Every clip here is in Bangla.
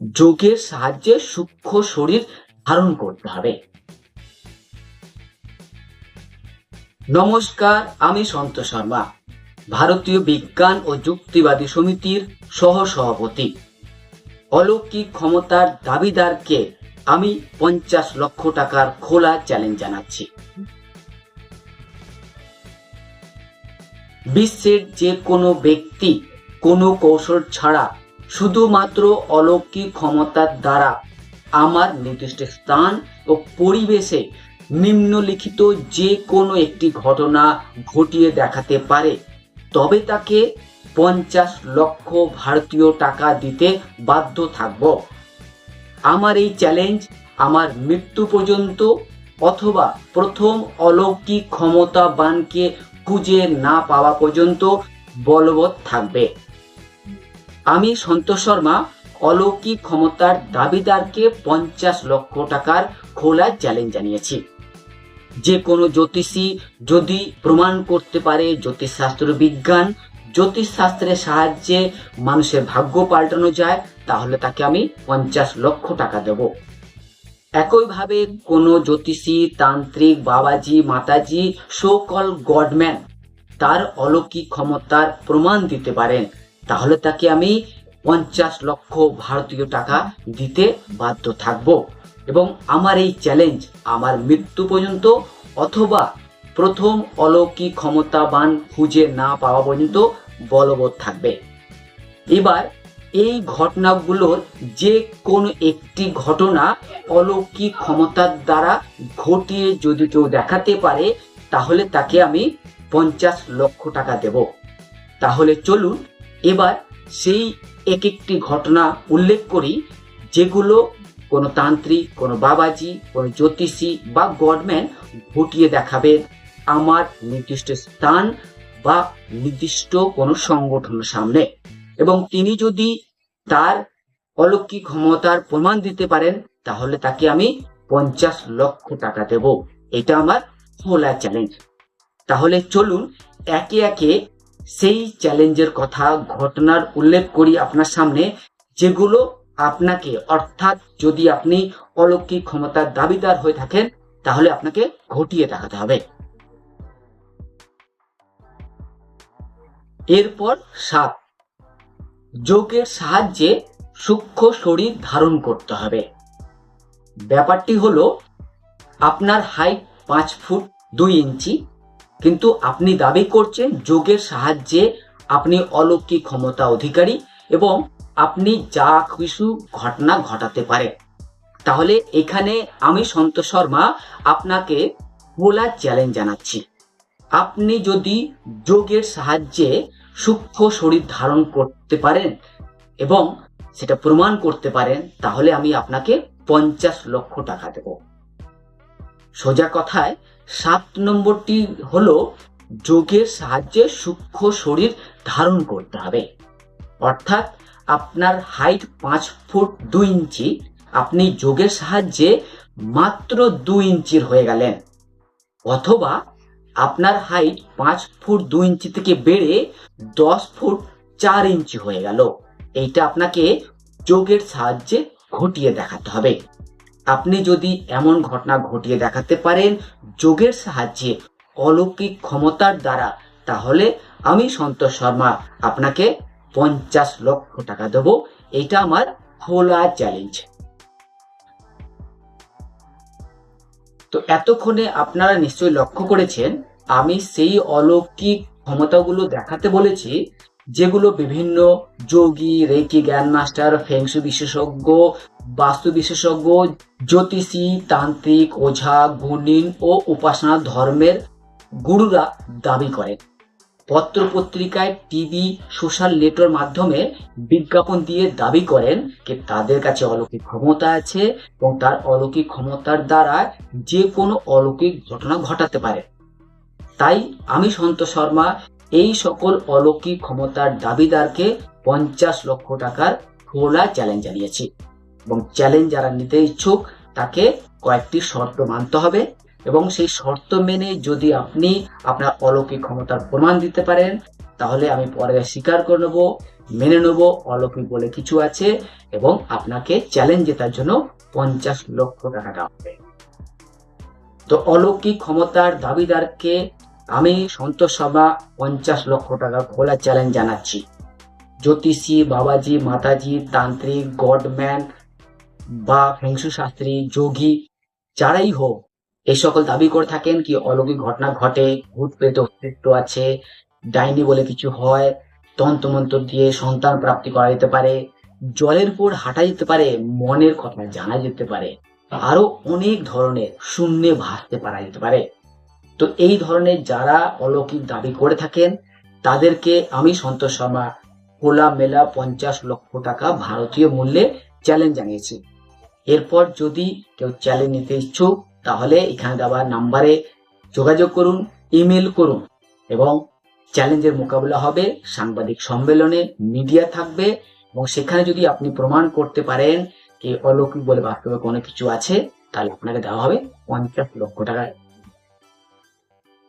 যোগের সাহায্যে সূক্ষ্ম শরীর ধারণ করতে হবে। নমস্কার, আমি সন্ত শর্মা, ভারতীয় বিজ্ঞান ও যুক্তিবাদী সমিতির সহ সভাপতি অলৌকিক ক্ষমতার দাবিদারকে আমি পঞ্চাশ লক্ষ টাকার খোলা চ্যালেঞ্জ জানাচ্ছি। বিশ্বের যে কোনো ব্যক্তি কোনো কৌশল ছাড়া শুধুমাত্র অলৌকিক ক্ষমতার দ্বারা আমার নির্দিষ্ট স্থান ও পরিবেশে নিম্নলিখিত যে কোনো একটি ঘটনা ঘটিয়ে দেখাতে পারে, তবে তাকে পঞ্চাশ লক্ষ ভারতীয় টাকা দিতে বাধ্য থাকব। আমার এই চ্যালেঞ্জ আমার মৃত্যু পর্যন্ত অথবা প্রথম অলৌকিক ক্ষমতাবানকে খুঁজে না পাওয়া পর্যন্ত বলবৎ থাকবে। আমি সন্তোষ শর্মা, অলৌকিক ক্ষমতার দাবিদারকে পঞ্চাশ লক্ষ টাকার খোলা চ্যালেঞ্জ জানিয়েছি। যে কোনো জ্যোতিষী যদি প্রমাণ করতে পারে জ্যোতিষশাস্ত্র বিজ্ঞান জ্যোতিষশাস্ত্রের সাহায্যে মানুষের ভাগ্য পাল্টানো যায়, তাহলে তাকে আমি পঞ্চাশ লক্ষ টাকা দেব। একইভাবে কোনো জ্যোতিষী, তান্ত্রিক, বাবাজি, মাতাজি সোকল গডম্যান তার অলৌকিক ক্ষমতার প্রমাণ দিতে পারেন। তাহলে তাকে আমি পঞ্চাশ লক্ষ ভারতীয় টাকা দিতে বাধ্য থাকব। এবং আমার এই চ্যালেঞ্জ আমার মৃত্যু পর্যন্ত অথবা প্রথম অলৌকিক ক্ষমতাবান খুঁজে না পাওয়া পর্যন্ত বলবৎ থাকবে। এবার এই ঘটনাগুলোর যে কোনো একটি ঘটনা অলৌকিক ক্ষমতার দ্বারা ঘটিয়ে যদি কেউ দেখাতে পারে, তাহলে তাকে আমি পঞ্চাশ লক্ষ টাকা দেব। তাহলে চলুন এবার সেই এক একটি ঘটনা উল্লেখ করি, যেগুলো কোনো তান্ত্রিক, কোনো বাবাজি, কোনো জ্যোতিষী বা গডম্যান ঘটিয়ে দেখাবে। আমার নির্দিষ্ট স্থান বা নির্দিষ্ট কোনো সংগঠনের সামনে। এবং তিনি যদি তার অলৌকিক ক্ষমতার প্রমাণ দিতে পারেন, তাহলে তাকে আমি পঞ্চাশ লক্ষ টাকা দেব। এটা আমার খোলা চ্যালেঞ্জ তাহলে চলুন একে একে সেই চ্যালেঞ্জের কথা, ঘটনার উল্লেখ করি আপনার সামনে, যেগুলো আপনাকে, অর্থাৎ যদি আপনি অলৌকিক ক্ষমতার দাবিদার হয়ে থাকেন, তাহলে আপনাকে ঘটিয়ে দেখাতে হবে। এরপর সাত, যোগের সাহায্যে সূক্ষ্ম শরীর ধারণ করতে হবে। ব্যাপারটি হলো, আপনার হাইট পাঁচ ফুট দুই ইঞ্চি কিন্তু আপনি দাবি করছেন যোগের সাহায্যে আপনি অলৌকিক ক্ষমতা অধিকারী এবং আপনি যা কিছু ঘটনা ঘটাতে পারেন। তাহলে এখানে আমি সন্ত শর্মা আপনাকে খোলা চ্যালেঞ্জ জানাচ্ছি। আপনি যদি যোগের সাহায্যে সূক্ষ্ম শরীর ধারণ করতে পারেন এবং সেটা প্রমাণ করতে পারেন, তাহলে আমি আপনাকে পঞ্চাশ লক্ষ টাকা দেব। সোজা কথায় সাত নম্বরটি হলো যোগের সাহায্যে সূক্ষ্ম শরীর ধারণ করতে হবে। অর্থাৎ আপনার হাইট পাঁচ ফুট দুই ইঞ্চি, আপনি যোগের সাহায্যে মাত্র দুই ইঞ্চির হয়ে গেলেন। অথবা আপনার হাইট পাঁচ ফুট দুই ইঞ্চি থেকে বেড়ে দশ ফুট চার ইঞ্চি হয়ে গেল। এইটা আপনাকে যোগের সাহায্যে ঘটিয়ে দেখাতে হবে। আপনি যদি এমন ঘটনা ঘটিয়ে দেখাতে পারেন যোগের সাহায্যে অলৌকিক ক্ষমতার দ্বারা, তাহলে আমি সন্তোষ শর্মা আপনাকে পঞ্চাশ লক্ষ টাকা দেবো। এটা আমার খোলা চ্যালেঞ্জ তো এতক্ষণে আপনারা নিশ্চয়ই লক্ষ্য করেছেন, আমি সেই অলৌকিক ক্ষমতাগুলো দেখাতে বলেছি যেগুলো বিভিন্ন যোগী রেকি জ্ঞান মাস্টার ফেংসু বিশেষজ্ঞ, বাস্তু বিশেষজ্ঞ, জ্যোতিষী, তান্ত্রিক, ওঝা, গুণিন ও উপাসনা ধর্মের গুরুরা দাবি করেন। পত্র পত্রিকায় টিভি, সোশ্যাল নেটওয়ার্ক মাধ্যমে বিজ্ঞাপন দিয়ে দাবি করেন যে তাদের কাছে অলৌকিক ক্ষমতা আছে এবং তার অলৌকিক ক্ষমতার দ্বারা যে কোনো অলৌকিক ঘটনা ঘটাতে পারে। তাই আমি সন্ত শর্মা এই সকল অলৌকিক ক্ষমতার দাবিদারকে পঞ্চাশ লক্ষ টাকার খোলা চ্যালেঞ্জ জানিয়েছি। এবং চ্যালেঞ্জ যারা নিতে ইচ্ছুক, তাকে কয়েকটি শর্ত মানতে হবে। এবং সেই শর্ত মেনে যদি আপনি আপনার অলৌকিক ক্ষমতার প্রমাণ দিতে পারেন, তাহলে আমি পরে স্বীকার করে নেব, মেনে নেব, অলৌকিক বলে কিছু আছে এবং আপনাকে চ্যালেঞ্জ জেতার জন্য পঞ্চাশ লক্ষ টাকা দেওয়া হবে। তো অলৌকিক ক্ষমতার দাবিদারকে আমি সন্তোষ শর্মা পঞ্চাশ লক্ষ টাকা খোলা চ্যালেঞ্জ জানাচ্ছি। জ্যোতিষী, বাবাজি, মাতাজি, তান্ত্রিক, গডম্যান বা ফেংসু শাস্ত্রী, যোগী, যারাই হোক এই সকল দাবি করে থাকেন কি অলৌকিক ঘটনা ঘটে, ভূত প্রেত অস্তিত্ব আছে, ডাইনি বলে কিছু হয়, তন্ত্রমন্ত্র দিয়ে সন্তান প্রাপ্তি করা যেতে পারে, জলের উপর হাঁটা যেতে পারে, মনের কথা জানা যেতে পারে, আরও অনেক ধরনের শূন্যে ভাসতে পারা যেতে পারে। তো এই ধরনের যারা অলৌকিক দাবি করে থাকেন, তাদেরকে আমি সন্তোষ শর্মা খোলা মেলা পঞ্চাশ লক্ষ টাকা ভারতীয় মূল্যে চ্যালেঞ্জ জানিয়েছি। এরপর যদি কেউ চ্যালেঞ্জ নিতে ইচ্ছুক, তাহলে এখানে দেওয়া নাম্বারে যোগাযোগ করুন ইমেল করুন এবং চ্যালেঞ্জের মোকাবিলা হবে, সাংবাদিক সম্মেলনে মিডিয়া থাকবে এবং সেখানে যদি আপনি প্রমাণ করতে পারেন, কি অলৌকিক বলে বাস্তবে কোনো কিছু আছে, তাহলে আপনাকে দেওয়া হবে পঞ্চাশ লক্ষ টাকা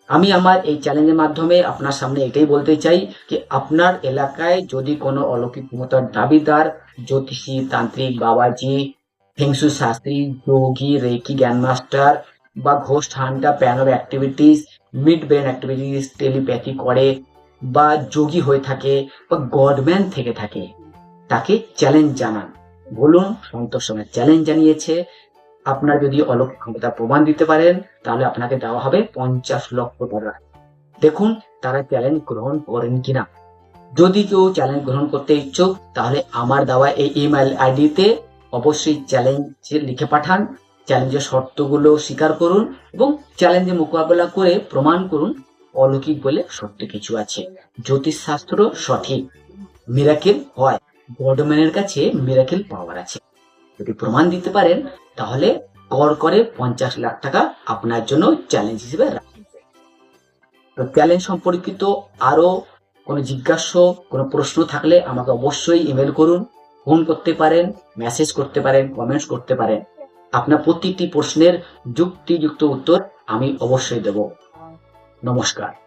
আমি আমার এই চ্যালেঞ্জের মাধ্যমে আপনার সামনে এটাই বলতে চাই যে আপনার এলাকায় যদি কোনো অলৌকিক ক্ষমতার দাবিদার, জ্যোতিষী, তান্ত্রিক, বাবাজি ফেংসু শাস্ত্রী, যোগী, রেকি জ্ঞানমাস্টার বা ঘোষ হান্টা প্যানর activities mid brain activities telepathy করে বা যোগী হয়ে থাকে বা গডম্যান থেকে থাকে, তাকে চ্যালেঞ্জ জানান। বলুন, সন্তোষ চ্যালেঞ্জ জানিয়েছে। আপনার যদি অলৌকিক ক্ষমতা প্রমাণ দিতে পারেন, তাহলে আপনাকে দেওয়া হবে পঞ্চাশ লক্ষ টাকা দেখুন, তারা চ্যালেঞ্জ গ্রহণ করেন কিনা। যদি কেউ চ্যালেঞ্জ গ্রহণ করতে ইচ্ছুক, তাহলে আমার দেওয়া এই ইমেল আইডিতে অবশ্যই চ্যালেঞ্জ লিখে পাঠান চ্যালেঞ্জের শর্তগুলো স্বীকার করুন এবং চ্যালেঞ্জের মোকাবেলা করে প্রমাণ করুন অলৌকিক বলে সত্য কিছু আছে। জ্যোতিষ শাস্ত্র সঠিক। মিরাকেল হয়। গডম্যানের কাছে মিরাকেল পাওয়ার আছে। যদি প্রমাণ দিতে পারেন, তাহলে কর করে পঞ্চাশ লাখ টাকা আপনার জন্য চ্যালেঞ্জ হিসেবে তো চ্যালেঞ্জ সম্পর্কিত আরও কোনো জিজ্ঞাস্য, কোনো প্রশ্ন থাকলে আমাকে অবশ্যই ইমেল করুন। ফোন করতে পারেন মেসেজ করতে পারেন কমেন্টস করতে পারেন। আপনার প্রতিটি প্রশ্নের যুক্তিযুক্ত উত্তর আমি অবশ্যই দেব। নমস্কার।